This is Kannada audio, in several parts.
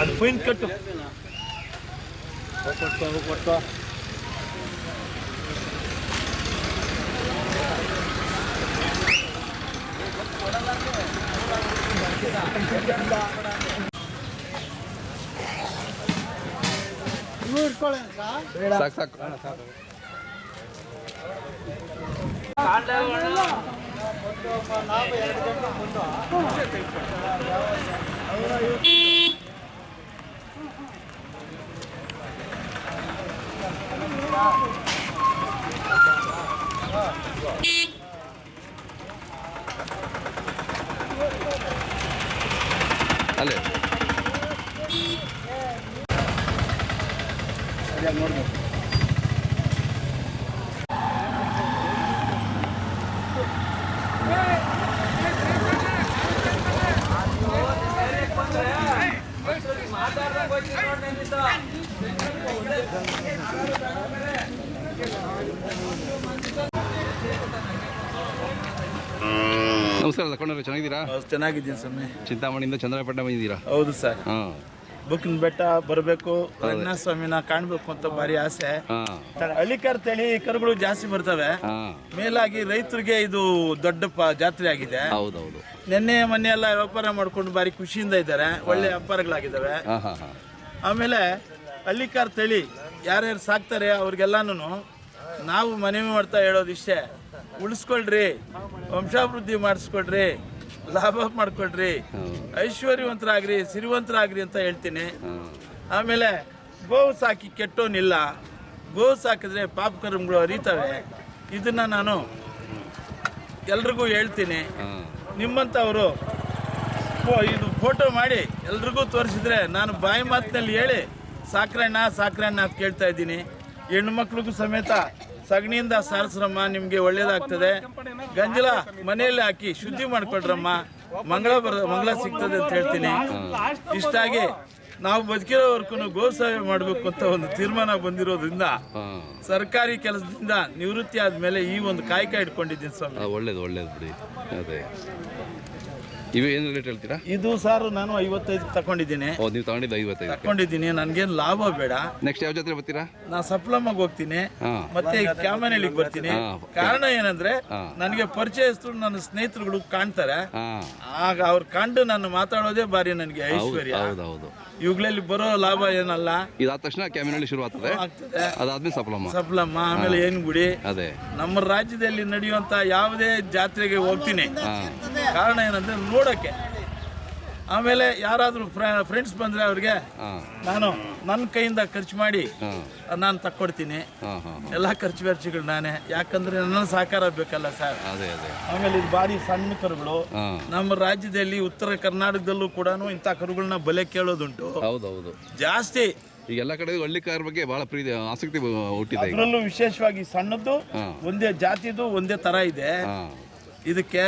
ಅದು ಪೈನ್ ಕಟ್ಟು ಕೊಟ್ಟು ಕೊಟ್ಟು ಸಾಕು ಸಾಕು Dale. ನಮಸ್ಕಾರ ತಗೊಂಡ್ರೆ ಚೆನ್ನಾಗಿದ್ದೀರಾ? ಚೆನ್ನಾಗಿದ್ದೀನಿ ಸ್ವಾಮಿ. ಚಿಂತಾಮಣಿಯಿಂದ ಚಂದ್ರಪಟ್ಟಣ ಬಂದಿದ್ದೀರಾ? ಹೌದು ಸರ್. ಹಾಂ. ಬುಕ್ಕಿನ ಬೆಟ್ಟ ಬರಬೇಕು. ರಂಗನಾಥ ಸ್ವಾಮಿನ ಕಾಣಬೇಕು ಅಂತ ಭಾರಿ ಆಸೆ. ಹಳ್ಳಿಕರ್ ತಳಿ ಕರುಗಳು ಜಾಸ್ತಿ ಬರ್ತವೆ. ಮೇಲಾಗಿ ರೈತರಿಗೆ ಇದು ದೊಡ್ಡ ಜಾತ್ರೆ ಆಗಿದೆ. ಹೌದೌದು. ನಿನ್ನೆ ಮೊನ್ನೆ ಎಲ್ಲ ವ್ಯಾಪಾರ ಮಾಡ್ಕೊಂಡು ಭಾರಿ ಖುಷಿಯಿಂದ ಇದ್ದಾರೆ. ಒಳ್ಳೆ ವ್ಯಾಪಾರಗಳಾಗಿದ್ದಾವೆ. ಆಮೇಲೆ ಹಳ್ಳಿಕಾರ್ ತಳಿ ಯಾರ್ಯಾರು ಸಾಕ್ತಾರೆ ಅವ್ರಿಗೆಲ್ಲಾನು ನಾವು ಮನವಿ ಮಾಡ್ತಾ ಹೇಳೋದು ಇಷ್ಟೇ ಉಳಿಸ್ಕೊಳ್ರಿ ವಂಶಾಭಿವೃದ್ಧಿ ಮಾಡಿಸ್ಕೊಳ್ರಿ ಲಾಭ ಮಾಡ್ಕೊಳ್ರಿ. ಐಶ್ವರ್ಯವಂತರಾಗ್ರಿ, ಸಿರಿವಂತರಾಗ್ರಿ ಅಂತ ಹೇಳ್ತೀನಿ. ಆಮೇಲೆ ಗೋವು ಸಾಕಿ ಕೆಟ್ಟೋನಿಲ್ಲ. ಗೋವು ಸಾಕಿದ್ರೆ ಪಾಪ ಕರ್ಮಗಳು ಅರಿತವೆ ಇದನ್ನ ನಾನು ಎಲ್ರಿಗೂ ಹೇಳ್ತೀನಿ. ನಿಮ್ಮಂಥವರು ಇದು ಫೋಟೋ ಮಾಡಿ ಎಲ್ರಿಗೂ ತೋರಿಸಿದ್ರೆ ನಾನು ಬಾಯಿ ಮಾತಿನಲ್ಲಿ ಹೇಳಿ, ಸಾಕ್ರಣ್ಣ ಸಾಕ್ರಣ್ಣ ಅಂತ ಕೇಳ್ತಾ ಇದ್ದೀನಿ. ಹೆಣ್ಣು ಮಕ್ಳಿಗೂ ಸಮೇತ ಸಗಣಿಯಿಂದ ಸಾರಿಸ್ರಮ್ಮ, ನಿಮಗೆ ಒಳ್ಳೇದಾಗ್ತದೆ. ಗಂಜಲ ಮನೆಯಲ್ಲಿ ಹಾಕಿ ಶುದ್ಧಿ ಮಾಡ್ಕೊಡ್ರಮ್ಮ ಮಂಗಳ ಬರ ಮಂಗಳ ಸಿಗ್ತದೆ ಅಂತ ಹೇಳ್ತೀನಿ. ಇಷ್ಟಾಗಿ ನಾವು ಬದುಕಿರೋವರೆಗೂ ಗೋ ಸೇವೆ ಮಾಡಬೇಕು ಅಂತ ಒಂದು ತೀರ್ಮಾನ ಬಂದಿರೋದ್ರಿಂದ ಸರ್ಕಾರಿ ಕೆಲಸದಿಂದ ನಿವೃತ್ತಿ ಆದ್ಮೇಲೆ ಈ ಒಂದು ಕಾಯಕ ಇಟ್ಕೊಂಡಿದ್ದೀನಿ ಸ್ವಾಮಿ. ಒಳ್ಳೇದು ಒಳ್ಳೇದು ಬಿಡಿ. ಅದೇ. ಇವು ಏನು ರೇಟ್ ಹೇಳ್ತೀರಾ? ಇದು ಸರ್ ನಾನು ಐವತ್ತೈದು ತಗೊಂಡಿದ್ದೀನಿ. ಓ ನೀವು ತಗೊಂಡಿದ್ದು ಐವತ್ತೈದು ತಗೊಂಡಿದ್ದೀನಿ. ನನ್ಗೇನು ಲಾಭ ಬೇಡ. ನೆಕ್ಸ್ಟ್ ಯಾವ ಜಾತ್ರೆ ಬರ್ತೀರಾ? ನಾ ಸಪ್ಲಮ್ಮಗೆ ಹೋಗ್ತೀನಿ. ಮತ್ತೆ ಕ್ಯಾಮನಹಳ್ಳಿಗೆ ಬರ್ತೀನಿ. ಕಾರಣ ಏನಂದ್ರೆ. ನನಗೆ ಪರಿಚಯಸ್ಥರು ನನ್ನ ಸ್ನೇಹಿತರುಗಳು ಕಾಣ್ತಾರೆ. ಆಗ ಅವ್ರು ಕಂಡು ನಾನು ಮಾತಾಡೋದೇ ಬಾರಿ ನನಗೆ ಐಶ್ವರ್ಯ. ಹೌದು ಹೌದು. ಇವುಗಳಲ್ಲಿ ಬರೋ ಲಾಭ ಏನಲ್ಲ. ಇದಾದ ತಕ್ಷಣ ಕ್ಯಾಮಿನಲ್ಲಿ ಶುರು ಆಗ್ತದೆ. ಆಗ್ತದೆ ಅದಾದ್ಮೇಲೆ ಸಪ್ಲಮ್ಮ. ಸಪ್ಲಮ್ಮ ಆಮೇಲೆ ಏನ್ ಗುಡಿ? ಅದೇ. ನಮ್ಮ ರಾಜ್ಯದಲ್ಲಿ ನಡೆಯುವಂತ ಯಾವುದೇ ಜಾತ್ರೆಗೆ ಹೋಗ್ತೀನಿ. ಕಾರಣ ಏನಂದ್ರೆ ನೋಡಕ್ಕೆ ಆಮೇಲೆ ಯಾರಾದರೂ ಫ್ರೆಂಡ್ಸ್ ಬಂದ್ರೆ ಅವ್ರಿಗೆ ನಾನು ನನ್ನ ಕೈಯಿಂದ ಖರ್ಚು ಮಾಡಿ ನಾನು ತಕ್ಕೊಡ್ತೀನಿ. ಎಲ್ಲ ಖರ್ಚು ವೆಚ್ಚಗಳು ನಾನೇ. ಯಾಕಂದ್ರೆ ನನ್ನ ಸಹಕಾರ ಬೇಕಲ್ಲ ಸರ್. ಅದೇ ಅದೇ. ಆಮೇಲೆ ಇದು ಭಾರಿ ಸಣ್ಣ ಕರುಗಳು. ನಮ್ಮ ರಾಜ್ಯದಲ್ಲಿ ಉತ್ತರ ಕರ್ನಾಟಕದಲ್ಲೂ ಕೂಡ ಇಂಥ ಕರುಗಳನ್ನ ಬಲೆ ಕೇಳೋದುಂಟು. ಹೌದೌದು. ಜಾಸ್ತಿ. ಈಗ ಎಲ್ಲ ಕಡೆ ಹಳ್ಳಿ ಕಾರ್ ಬಗ್ಗೆ ಬಹಳ ಪ್ರೀತಿ ಆಸಕ್ತಿ ಹುಟ್ಟಿದೆ ಅದರಲ್ಲೂ ವಿಶೇಷವಾಗಿ ಸಣ್ಣದ್ದು ಒಂದೇ ಜಾತಿದು ಒಂದೇ ತರ ಇದೆ. ಇದಕ್ಕೆ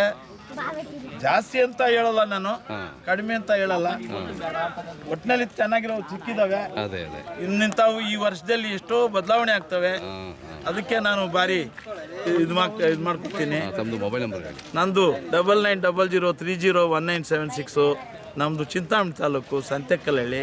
ಜಾಸ್ತಿ ಅಂತ ಹೇಳಲ್ಲ ನಾನು ಕಡಿಮೆ ಅಂತ ಹೇಳಲ್ಲ. ಒಟ್ಟಿನಲ್ಲಿ ಚೆನ್ನಾಗಿರೋ ಸಿಕ್ಕಿದಾವೆ ಅದೇ ಅದೇ. ಇನ್ನಿಂತಾವು ಈ ವರ್ಷದಲ್ಲಿ ಎಷ್ಟೋ ಬದಲಾವಣೆ ಆಗ್ತವೆ. ಅದಕ್ಕೆ ನಾನು ಭಾರಿ ಇದು ಮಾಡ್ತಾ ಇದು ಮಾಡ್ಕೊತೀನಿ ತಮ್ಮದು ಮೊಬೈಲ್ ನಂಬರ್ ನಂದು double nine double zero three zero one nine seven six. ನಮ್ಮದು ಚಿಂತಾಮಣಿ ತಾಲೂಕು ಸಂತೆಕಲ್ಲಹಳ್ಳಿ